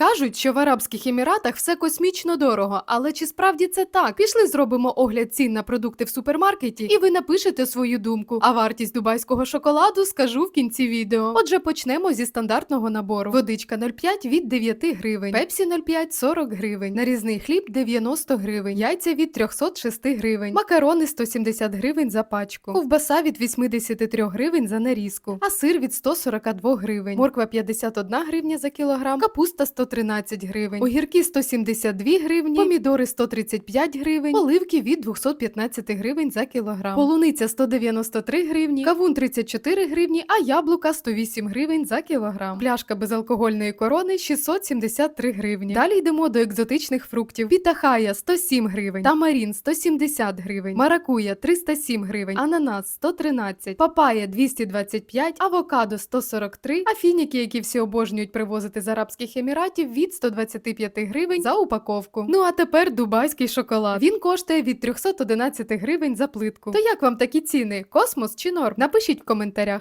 Кажуть, що в Арабських Еміратах все космічно дорого, але чи справді це так? Пішли зробимо огляд цін на продукти в супермаркеті, і ви напишете свою думку. А вартість дубайського шоколаду скажу в кінці відео. Отже, почнемо зі стандартного набору: водичка 0,5 від 9 гривень, пепсі 0,5 – 40 гривень, нарізний хліб 90 гривень, яйця від 306 гривень, макарони 170 гривень за пачку, ковбаса від 83 гривень за нарізку, а сир від 142 гривень, морква 51 гривня за кілограм, капуста 113 гривень, огірки 172 гривні, помідори 135 гривень, оливки від 215 гривень за кілограм, полуниця 193 гривні, кавун 34 гривні, а яблука 108 гривень за кілограм. Пляшка безалкогольної корони 673 гривні. Далі йдемо до екзотичних фруктів. Пітахая 107 гривень, тамарін 170 гривень, маракуя 307 гривень, ананас 113, папая 225, авокадо 143, а фініки, які всі обожнюють привозити з Арабських Еміратів, від 125 гривень за упаковку. Ну а тепер дубайський шоколад. Він коштує від 311 гривень за плитку. То як вам такі ціни? Космос чи норм? Напишіть в коментарях.